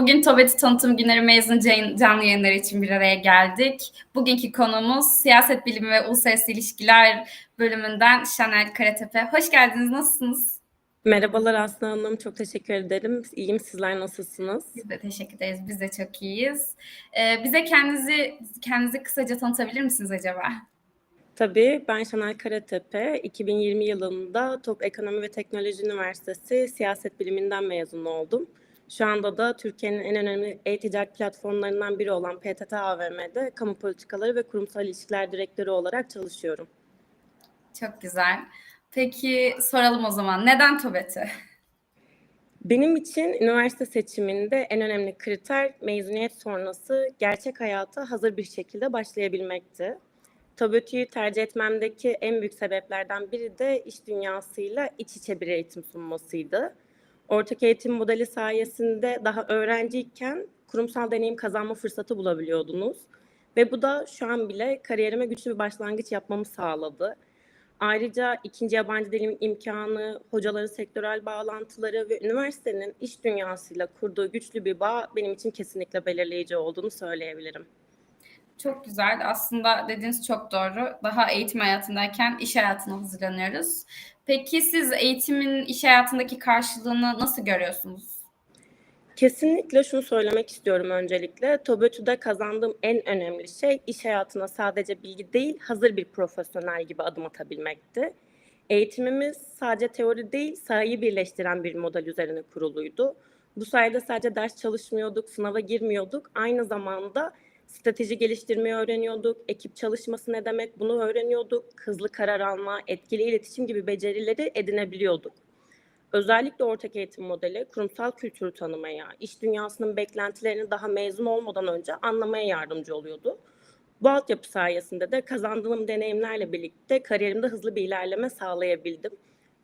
Bugün TOBET'i tanıtım günleri mezun can- canlı yayınları için bir araya geldik. Bugünkü konuğumuz siyaset bilimi ve uluslararası ilişkiler bölümünden Şanel Karatepe. Hoş geldiniz, nasılsınız? Merhabalar Aslı Hanım, çok teşekkür ederim. İyiyim, sizler nasılsınız? Biz de teşekkür ederiz, biz de çok iyiyiz. Ee, bize kendinizi kendinizi kısaca tanıtabilir misiniz acaba? Tabii, ben Şanel Karatepe. 2020 yılında Top Ekonomi ve Teknoloji Üniversitesi Siyaset Biliminden mezun oldum. Şu anda da Türkiye'nin en önemli e-ticaret platformlarından biri olan PTT AVM'de kamu politikaları ve kurumsal ilişkiler direktörü olarak çalışıyorum. Çok güzel. Peki soralım o zaman. Neden TOBET'i? Benim için üniversite seçiminde en önemli kriter mezuniyet sonrası gerçek hayata hazır bir şekilde başlayabilmekti. TOBÖTÜ'yü tercih etmemdeki en büyük sebeplerden biri de iş dünyasıyla iç içe bir eğitim sunmasıydı. Ortak eğitim modeli sayesinde daha öğrenciyken kurumsal deneyim kazanma fırsatı bulabiliyordunuz. Ve bu da şu an bile kariyerime güçlü bir başlangıç yapmamı sağladı. Ayrıca ikinci yabancı dilim imkanı, hocaların sektörel bağlantıları ve üniversitenin iş dünyasıyla kurduğu güçlü bir bağ benim için kesinlikle belirleyici olduğunu söyleyebilirim. Çok güzel. Aslında dediğiniz çok doğru. Daha eğitim hayatındayken iş hayatına hazırlanıyoruz. Peki siz eğitimin iş hayatındaki karşılığını nasıl görüyorsunuz? Kesinlikle şunu söylemek istiyorum öncelikle. TOBÖTÜ'de kazandığım en önemli şey iş hayatına sadece bilgi değil, hazır bir profesyonel gibi adım atabilmekti. Eğitimimiz sadece teori değil, sahayı birleştiren bir model üzerine kuruluydu. Bu sayede sadece ders çalışmıyorduk, sınava girmiyorduk. Aynı zamanda strateji geliştirmeyi öğreniyorduk, ekip çalışması ne demek bunu öğreniyorduk, hızlı karar alma, etkili iletişim gibi becerileri edinebiliyorduk. Özellikle ortak eğitim modeli kurumsal kültürü tanımaya, iş dünyasının beklentilerini daha mezun olmadan önce anlamaya yardımcı oluyordu. Bu altyapı sayesinde de kazandığım deneyimlerle birlikte kariyerimde hızlı bir ilerleme sağlayabildim.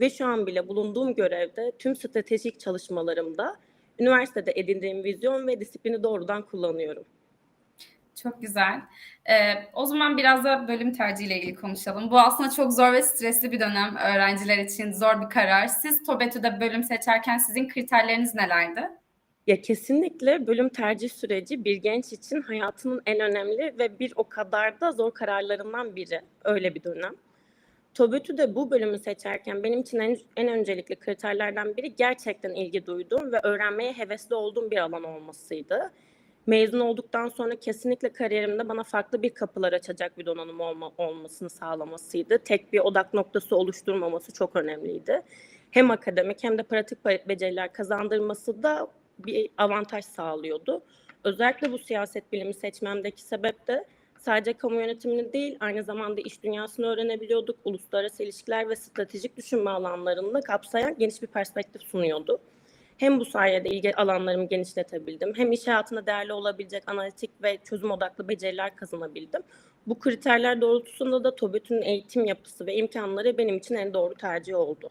Ve şu an bile bulunduğum görevde tüm stratejik çalışmalarımda üniversitede edindiğim vizyon ve disiplini doğrudan kullanıyorum. Çok güzel. Ee, o zaman biraz da bölüm tercihiyle ilgili konuşalım. Bu aslında çok zor ve stresli bir dönem öğrenciler için zor bir karar. Siz TOBETÜ'de bölüm seçerken sizin kriterleriniz nelerdi? Ya kesinlikle bölüm tercih süreci bir genç için hayatının en önemli ve bir o kadar da zor kararlarından biri. Öyle bir dönem. TOBETÜ'de bu bölümü seçerken benim için en, en öncelikli kriterlerden biri gerçekten ilgi duyduğum ve öğrenmeye hevesli olduğum bir alan olmasıydı mezun olduktan sonra kesinlikle kariyerimde bana farklı bir kapılar açacak bir donanım olma, olmasını sağlamasıydı. Tek bir odak noktası oluşturmaması çok önemliydi. Hem akademik hem de pratik beceriler kazandırması da bir avantaj sağlıyordu. Özellikle bu siyaset bilimi seçmemdeki sebep de sadece kamu yönetimini değil aynı zamanda iş dünyasını öğrenebiliyorduk. Uluslararası ilişkiler ve stratejik düşünme alanlarını kapsayan geniş bir perspektif sunuyordu. Hem bu sayede ilgi alanlarımı genişletebildim, hem iş hayatında değerli olabilecek analitik ve çözüm odaklı beceriler kazanabildim. Bu kriterler doğrultusunda da TOBİT'in eğitim yapısı ve imkanları benim için en doğru tercih oldu.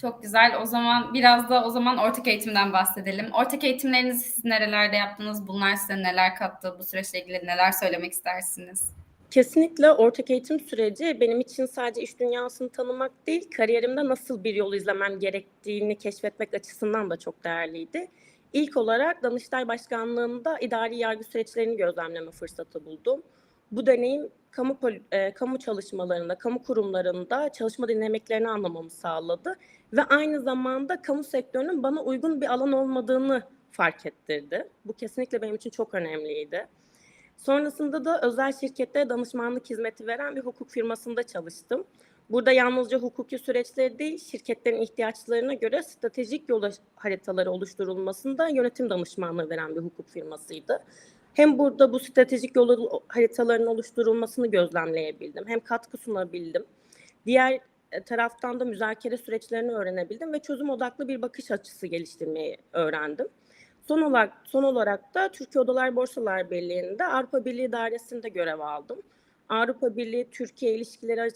Çok güzel. O zaman biraz da o zaman ortak eğitimden bahsedelim. Ortak eğitimlerinizi siz nerelerde yaptınız? Bunlar size neler kattı? Bu süreçle ilgili neler söylemek istersiniz? Kesinlikle ortak eğitim süreci benim için sadece iş dünyasını tanımak değil, kariyerimde nasıl bir yol izlemem gerektiğini keşfetmek açısından da çok değerliydi. İlk olarak Danıştay Başkanlığı'nda idari yargı süreçlerini gözlemleme fırsatı buldum. Bu deneyim kamu e, kamu çalışmalarında, kamu kurumlarında çalışma dinamiklerini anlamamı sağladı ve aynı zamanda kamu sektörünün bana uygun bir alan olmadığını fark ettirdi. Bu kesinlikle benim için çok önemliydi. Sonrasında da özel şirkette danışmanlık hizmeti veren bir hukuk firmasında çalıştım. Burada yalnızca hukuki süreçleri değil, şirketlerin ihtiyaçlarına göre stratejik yol haritaları oluşturulmasında yönetim danışmanlığı veren bir hukuk firmasıydı. Hem burada bu stratejik yol haritalarının oluşturulmasını gözlemleyebildim, hem katkı sunabildim. Diğer e, taraftan da müzakere süreçlerini öğrenebildim ve çözüm odaklı bir bakış açısı geliştirmeyi öğrendim. Son olarak, son olarak da Türkiye Odalar Borsalar Birliği'nde Avrupa Birliği Dairesi'nde görev aldım. Avrupa Birliği Türkiye ilişkileri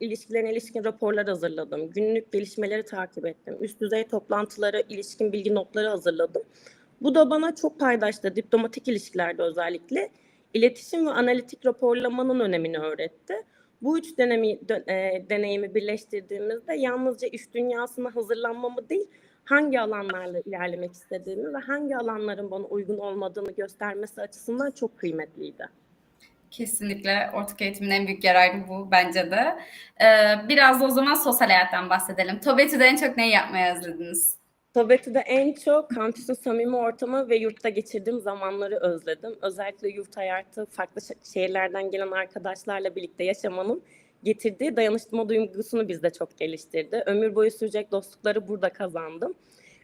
ilişkilerine ilişkin raporlar hazırladım. Günlük gelişmeleri takip ettim. Üst düzey toplantılara ilişkin bilgi notları hazırladım. Bu da bana çok paydaştı diplomatik ilişkilerde özellikle. iletişim ve analitik raporlamanın önemini öğretti. Bu üç deneyimi, e, deneyimi birleştirdiğimizde yalnızca iş dünyasına hazırlanmamı değil, hangi alanlarla ilerlemek istediğimi ve hangi alanların bana uygun olmadığını göstermesi açısından çok kıymetliydi. Kesinlikle ortak eğitimin en büyük yararı bu bence de. Ee, biraz da o zaman sosyal hayattan bahsedelim. Tobetü'de en çok neyi yapmayı özlediniz? Tobetü'de en çok kampüsün samimi ortamı ve yurtta geçirdiğim zamanları özledim. Özellikle yurt hayatı farklı şe- şehirlerden gelen arkadaşlarla birlikte yaşamanın getirdiği dayanışma duygusunu bizde çok geliştirdi. Ömür boyu sürecek dostlukları burada kazandım.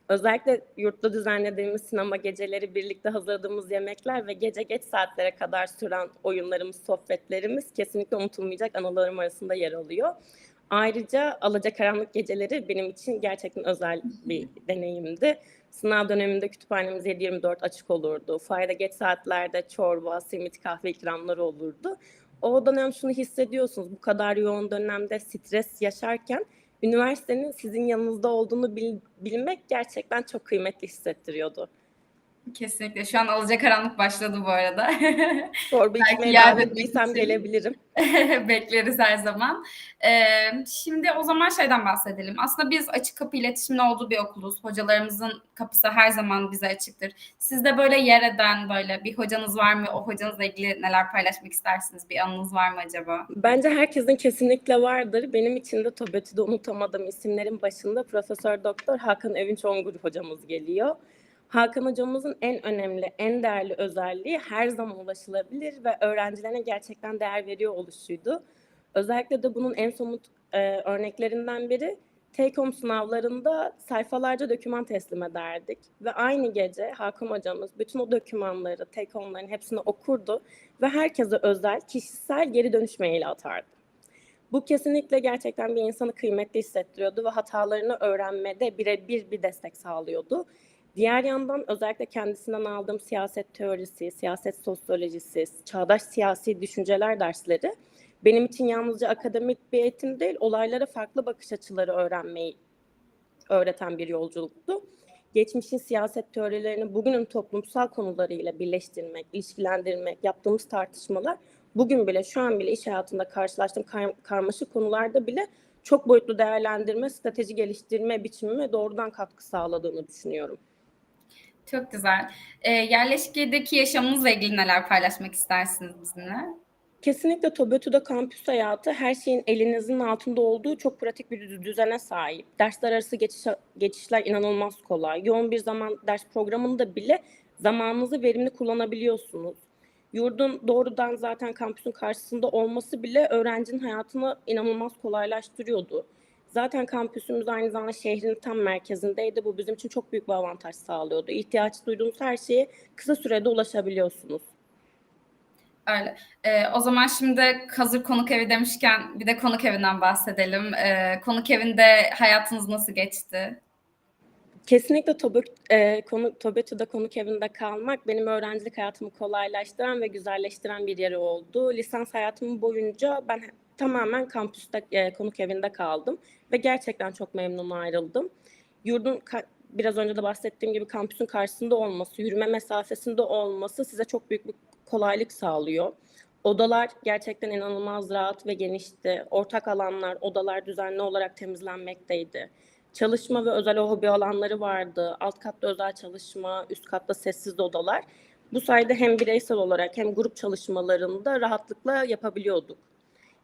Özellikle yurtta düzenlediğimiz sinema geceleri, birlikte hazırladığımız yemekler ve gece geç saatlere kadar süren oyunlarımız, sohbetlerimiz kesinlikle unutulmayacak anılarım arasında yer alıyor. Ayrıca Alacakaranlık geceleri benim için gerçekten özel bir deneyimdi. Sınav döneminde kütüphanemiz 7-24 açık olurdu. Fayda geç saatlerde çorba, simit, kahve ikramları olurdu. O dönem şunu hissediyorsunuz, bu kadar yoğun dönemde stres yaşarken üniversitenin sizin yanınızda olduğunu bil- bilmek gerçekten çok kıymetli hissettiriyordu. Kesinlikle. Şu an alacakaranlık başladı bu arada. Çorba içmeye için. gelebilirim. Bekleriz her zaman. Ee, şimdi o zaman şeyden bahsedelim. Aslında biz açık kapı iletişimin olduğu bir okuluz. Hocalarımızın kapısı her zaman bize açıktır. Sizde böyle yer eden böyle bir hocanız var mı? O hocanızla ilgili neler paylaşmak istersiniz? Bir anınız var mı acaba? Bence herkesin kesinlikle vardır. Benim için de TOBETÜ'de unutamadığım isimlerin başında Profesör Doktor Hakan Övünç Ongur hocamız geliyor. Hakan hocamızın en önemli, en değerli özelliği her zaman ulaşılabilir ve öğrencilerine gerçekten değer veriyor oluşuydu. Özellikle de bunun en somut e, örneklerinden biri take-home sınavlarında sayfalarca doküman teslim ederdik. Ve aynı gece Hakan hocamız bütün o dokümanları, take-home'ların hepsini okurdu ve herkese özel, kişisel geri dönüş maili atardı. Bu kesinlikle gerçekten bir insanı kıymetli hissettiriyordu ve hatalarını öğrenmede birebir bir destek sağlıyordu. Diğer yandan özellikle kendisinden aldığım siyaset teorisi, siyaset sosyolojisi, çağdaş siyasi düşünceler dersleri benim için yalnızca akademik bir eğitim değil, olaylara farklı bakış açıları öğrenmeyi öğreten bir yolculuktu. Geçmişin siyaset teorilerini bugünün toplumsal konularıyla birleştirmek, ilişkilendirmek, yaptığımız tartışmalar bugün bile şu an bile iş hayatında karşılaştığım kar- karmaşık konularda bile çok boyutlu değerlendirme, strateji geliştirme biçimime doğrudan katkı sağladığını düşünüyorum. Çok güzel. Ee, yerleşkedeki yaşamınızla ilgili neler paylaşmak istersiniz bizimle? Kesinlikle TOBETÜ'de kampüs hayatı her şeyin elinizin altında olduğu çok pratik bir dü- düzene sahip. Dersler arası geçiş, geçişler inanılmaz kolay. Yoğun bir zaman ders programında bile zamanınızı verimli kullanabiliyorsunuz. Yurdun doğrudan zaten kampüsün karşısında olması bile öğrencinin hayatını inanılmaz kolaylaştırıyordu. Zaten kampüsümüz aynı zamanda şehrin tam merkezindeydi. Bu bizim için çok büyük bir avantaj sağlıyordu. İhtiyaç duyduğunuz her şeye kısa sürede ulaşabiliyorsunuz. Öyle. Ee, o zaman şimdi hazır konuk evi demişken bir de konuk evinden bahsedelim. Ee, konuk evinde hayatınız nasıl geçti? Kesinlikle Tobe, e, konu, konuk evinde kalmak benim öğrencilik hayatımı kolaylaştıran ve güzelleştiren bir yeri oldu. Lisans hayatım boyunca ben tamamen kampüste e, konuk evinde kaldım ve gerçekten çok memnun ayrıldım. Yurdun biraz önce de bahsettiğim gibi kampüsün karşısında olması, yürüme mesafesinde olması size çok büyük bir kolaylık sağlıyor. Odalar gerçekten inanılmaz rahat ve genişti. Ortak alanlar, odalar düzenli olarak temizlenmekteydi. Çalışma ve özel hobi alanları vardı. Alt katta özel çalışma, üst katta sessiz odalar. Bu sayede hem bireysel olarak hem grup çalışmalarında rahatlıkla yapabiliyorduk.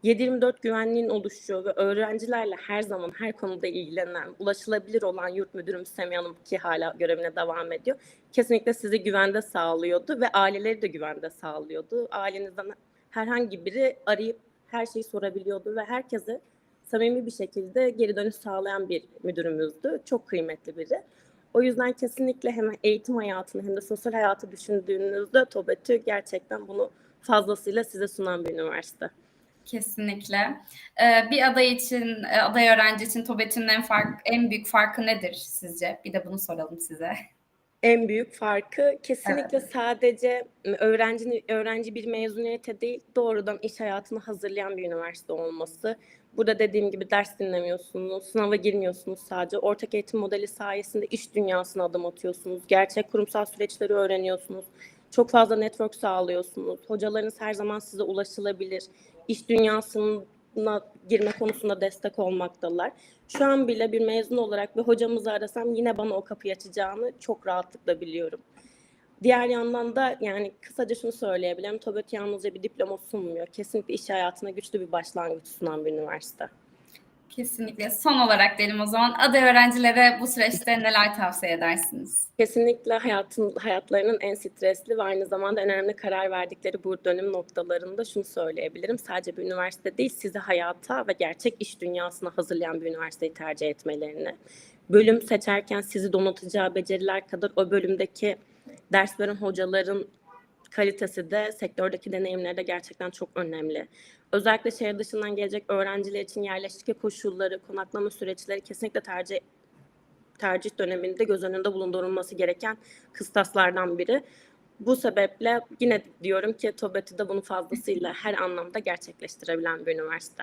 7/24 güvenliğin oluşuyor ve öğrencilerle her zaman her konuda ilgilenen, ulaşılabilir olan yurt müdürümüz Semiha Hanım ki hala görevine devam ediyor. Kesinlikle sizi güvende sağlıyordu ve aileleri de güvende sağlıyordu. Ailenizden herhangi biri arayıp her şeyi sorabiliyordu ve herkese samimi bir şekilde geri dönüş sağlayan bir müdürümüzdü. Çok kıymetli biri. O yüzden kesinlikle hem eğitim hayatını hem de sosyal hayatı düşündüğünüzde TOBETÜ gerçekten bunu fazlasıyla size sunan bir üniversite. Kesinlikle. Ee, bir aday için, e, aday öğrenci için TOBET'in en fark, en büyük farkı nedir sizce? Bir de bunu soralım size. En büyük farkı kesinlikle sadece öğrenci öğrenci bir mezuniyete değil doğrudan iş hayatını hazırlayan bir üniversite olması. Burada dediğim gibi ders dinlemiyorsunuz, sınava girmiyorsunuz sadece. Ortak eğitim modeli sayesinde iş dünyasına adım atıyorsunuz. Gerçek kurumsal süreçleri öğreniyorsunuz. Çok fazla network sağlıyorsunuz. Hocalarınız her zaman size ulaşılabilir. İş dünyasının hayatına girme konusunda destek olmaktalar. Şu an bile bir mezun olarak bir hocamızı arasam yine bana o kapıyı açacağını çok rahatlıkla biliyorum. Diğer yandan da yani kısaca şunu söyleyebilirim. TOBET yalnızca bir diploma sunmuyor. Kesinlikle iş hayatına güçlü bir başlangıç sunan bir üniversite. Kesinlikle. Son olarak diyelim o zaman aday öğrencilere bu süreçte neler tavsiye edersiniz? Kesinlikle hayatın hayatlarının en stresli ve aynı zamanda önemli karar verdikleri bu dönüm noktalarında şunu söyleyebilirim. Sadece bir üniversite değil, sizi hayata ve gerçek iş dünyasına hazırlayan bir üniversiteyi tercih etmelerini. Bölüm seçerken sizi donatacağı beceriler kadar o bölümdeki ders veren hocaların kalitesi de sektördeki deneyimleri de gerçekten çok önemli. Özellikle şehir dışından gelecek öğrenciler için yerleşke koşulları, konaklama süreçleri kesinlikle tercih tercih döneminde göz önünde bulundurulması gereken kıstaslardan biri. Bu sebeple yine diyorum ki TOBET'i bunu fazlasıyla her anlamda gerçekleştirebilen bir üniversite.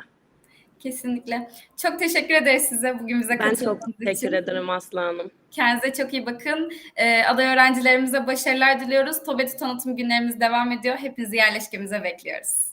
Kesinlikle. Çok teşekkür ederiz size bugün bize Ben çok katıldığınız için. teşekkür ederim Aslı Hanım. Kendinize çok iyi bakın. Ee, aday öğrencilerimize başarılar diliyoruz. TOBET'i tanıtım günlerimiz devam ediyor. Hepinizi yerleşkemize bekliyoruz.